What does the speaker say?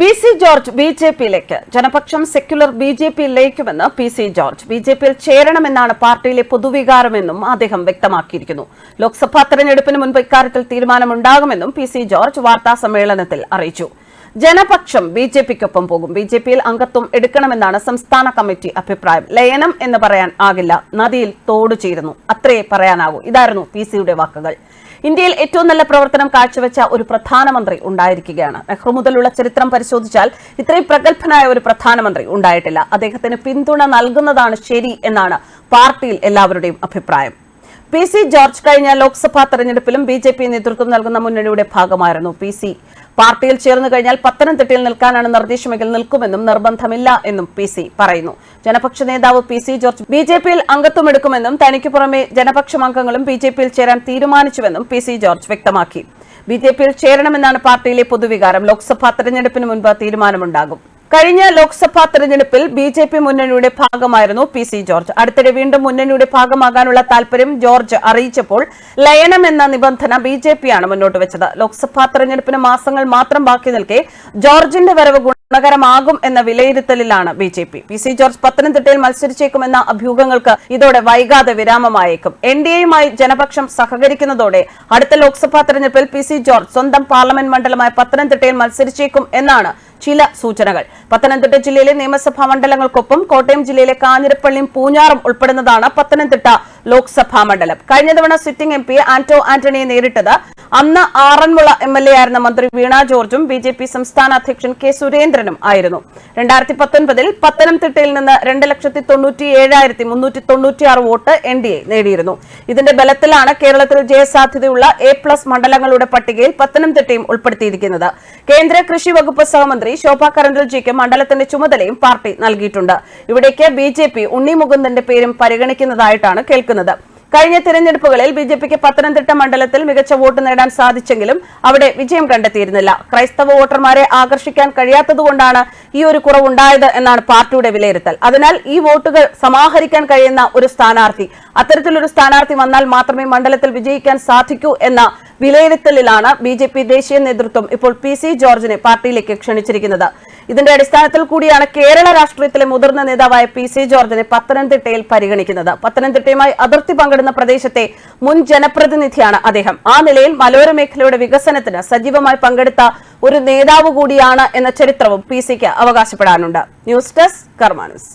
P C George B J പിയിലേക്ക്. Janapaksham secular B J പിയിൽ ലയിക്കുമെന്ന് P C George. B J പിയിൽ ചേരണമെന്നാണ് പാർട്ടിയിലെ പൊതുവികാരമെന്നും അദ്ദേഹം വ്യക്തമാക്കിയിരിക്കുന്നു. ലോക്സഭാ തെരഞ്ഞെടുപ്പിന് മുൻപ് ഇക്കാര്യത്തിൽ തീരുമാനമുണ്ടാകുമെന്നും പി സി ജോർജ് വാർത്താ സമ്മേളനത്തിൽ അറിയിച്ചു. ജനപക്ഷം ബി ജെ പിക്കൊപ്പം പോകും. ബി ജെ പിയിൽ അംഗത്വം എടുക്കണമെന്നാണ് സംസ്ഥാന കമ്മിറ്റി അഭിപ്രായം. ലയനം എന്ന് പറയാൻ ആകില്ല. നദിയിൽ തോട് ചേരുന്നു അത്രേ പറയാനാകൂ. ഇതായിരുന്നു പി സിയുടെ വാക്കുകൾ. ഇന്ത്യയിൽ ഏറ്റവും നല്ല പ്രവർത്തനം കാഴ്ചവെച്ച ഒരു പ്രധാനമന്ത്രി ഉണ്ടായിരിക്കുകയാണ്. നെഹ്റു മുതലുള്ള ചരിത്രം പരിശോധിച്ചാൽ ഇത്രയും പ്രഗത്ഭനായ ഒരു പ്രധാനമന്ത്രി ഉണ്ടായിട്ടില്ല. അദ്ദേഹത്തിന് പിന്തുണ നൽകുന്നതാണ് ശരി എന്നാണ് പാർട്ടിയിൽ എല്ലാവരുടെയും അഭിപ്രായം. പി സി ജോർജ് കഴിഞ്ഞ ലോക്സഭാ തെരഞ്ഞെടുപ്പിലും ബി ജെ പി നേതൃത്വം നൽകുന്ന മുന്നണിയുടെ ഭാഗമായിരുന്നു പി സി. പാർട്ടിയിൽ ചേർന്നു കഴിഞ്ഞാൽ പത്തനംതിട്ടയിൽ നിൽക്കാനാണ് നിർദ്ദേശമെങ്കിൽ നിൽക്കുമെന്നും നിർബന്ധമില്ല എന്നും പി സി പറയുന്നു. ജനപക്ഷ നേതാവ് P C George B J പിയിൽ അംഗത്വം എടുക്കുമെന്നും തനിക്ക് പുറമെ ജനപക്ഷം അംഗങ്ങളും ബി ജെ പിയിൽ ചേരാൻ തീരുമാനിച്ചുവെന്നും പി സി ജോർജ് വ്യക്തമാക്കി. ബി ജെ പിയിൽ ചേരണമെന്നാണ് പാർട്ടിയിലെ പൊതുവികാരം. ലോക്സഭാ തെരഞ്ഞെടുപ്പിന് മുൻപ് തീരുമാനമുണ്ടാകും. കഴിഞ്ഞ ലോക്സഭാ തെരഞ്ഞെടുപ്പിൽ ബി ജെ പി മുന്നണിയുടെ ഭാഗമായിരുന്നു പി സി ജോർജ്. അടുത്തിടെ വീണ്ടും മുന്നണിയുടെ ഭാഗമാകാനുള്ള താൽപര്യം ജോർജ് അറിയിച്ചപ്പോൾ ലയനം എന്ന നിബന്ധന ബി ജെ പിയാണ് മുന്നോട്ട് വെച്ചത്. ലോക്സഭാ തെരഞ്ഞെടുപ്പിന് മാസങ്ങൾ മാത്രം ബാക്കി നിൽക്കെ ജോർജിന്റെ വരവ് ഗുണകരമാകും എന്ന വിലയിരുത്തലിലാണ് B J P. P C George പത്തനംതിട്ടയിൽ മത്സരിച്ചേക്കുമെന്ന അഭ്യൂഹങ്ങൾക്ക് ഇതോടെ വൈകാതെ വിരാമമായേക്കും. എൻ ഡി എയുമായി ജനപക്ഷം സഹകരിക്കുന്നതോടെ അടുത്ത ലോക്സഭാ തെരഞ്ഞെടുപ്പിൽ പി സി ജോർജ് സ്വന്തം പാർലമെന്റ് മണ്ഡലമായ പത്തനംതിട്ടയിൽ മത്സരിച്ചേക്കും എന്നാണ് ചില സൂചനകൾ. പത്തനംതിട്ട ജില്ലയിലെ നിയമസഭാ മണ്ഡലങ്ങൾക്കൊപ്പം കോട്ടയം ജില്ലയിലെ കാഞ്ഞിരപ്പള്ളിയും പൂഞ്ഞാറും ഉൾപ്പെടുന്നതാണ് പത്തനംതിട്ട ലോക്സഭാ മണ്ഡലം. കഴിഞ്ഞ തവണ സിറ്റിംഗ് എം ആന്റോ ആന്റണിയെ നേരിട്ടത് അന്ന് ആറന്മുള എം എൽ എ ആയിരുന്ന മന്ത്രി വീണ ജോർജും ബി ജെ പി സംസ്ഥാന അധ്യക്ഷൻ കെ സുരേന്ദ്രനും ആയിരുന്നു. രണ്ടായിരത്തി പത്തൊൻപതിൽ പത്തനംതിട്ടയിൽ നിന്ന് രണ്ട് ലക്ഷത്തി തൊണ്ണൂറ്റി ഏഴായിരത്തി മുന്നൂറ്റി തൊണ്ണൂറ്റിയാറ് വോട്ട് എൻ ഡി എ നേടിയിരുന്നു. ഇതിന്റെ ബലത്തിലാണ് കേരളത്തിൽ ജയസാധ്യതയുള്ള എ പ്ലസ് മണ്ഡലങ്ങളുടെ പട്ടികയിൽ പത്തനംതിട്ടയും ഉൾപ്പെടുത്തിയിരിക്കുന്നത്. കേന്ദ്ര കൃഷി വകുപ്പ് സഹമന്ത്രി ശോഭ കരന്തൽജിക്ക് മണ്ഡലത്തിന്റെ ചുമതലയും പാർട്ടി നൽകിയിട്ടുണ്ട്. ഇവിടേക്ക് ബി ജെ പി ഉണ്ണി മുകുന്ദന്റെ പേരും പരിഗണിക്കുന്നതായിട്ടാണ് കേൾക്കുന്നത്. കഴിഞ്ഞ തിരഞ്ഞെടുപ്പുകളിൽ ബി ജെ പിക്ക് പത്തനംതിട്ട മണ്ഡലത്തിൽ മികച്ച വോട്ട് നേടാൻ സാധിച്ചെങ്കിലും അവിടെ വിജയം കണ്ടെത്തിയിരുന്നില്ല. ക്രൈസ്തവ വോട്ടർമാരെ ആകർഷിക്കാൻ കഴിയാത്തതുകൊണ്ടാണ് ഈ ഒരു കുറവുണ്ടായത് എന്നാണ് പാർട്ടിയുടെ വിലയിരുത്തൽ. അതിനാൽ ഈ വോട്ടുകൾ സമാഹരിക്കാൻ കഴിയുന്ന ഒരു സ്ഥാനാർത്ഥി അത്തരത്തിലൊരു സ്ഥാനാർത്ഥി വന്നാൽ മാത്രമേ മണ്ഡലത്തിൽ വിജയിക്കാൻ സാധിക്കൂ എന്ന വിലയിരുത്തലിലാണ് ബി ദേശീയ നേതൃത്വം ഇപ്പോൾ പി ജോർജിനെ പാർട്ടിയിലേക്ക് ക്ഷണിച്ചിരിക്കുന്നത്. ഇതിന്റെ അടിസ്ഥാനത്തിൽ കൂടിയാണ് കേരള രാഷ്ട്രീയത്തിലെ മുതിർന്ന നേതാവായ പി സി ജോർജിനെ പത്തനംതിട്ടയിൽ പരിഗണിക്കുന്നത്. പത്തനംതിട്ടയുമായി അതിർത്തി പങ്കിടുന്ന പ്രദേശത്തെ മുൻ ജനപ്രതിനിധിയാണ് അദ്ദേഹം. ആ നിലയിൽ മലയോര മേഖലയുടെ വികസനത്തിന് സജീവമായി പങ്കെടുത്ത ഒരു നേതാവ് കൂടിയാണ് എന്ന ചരിത്രവും പി സിക്ക് അവകാശപ്പെടാനുണ്ട്. News desk കർമാനസ്.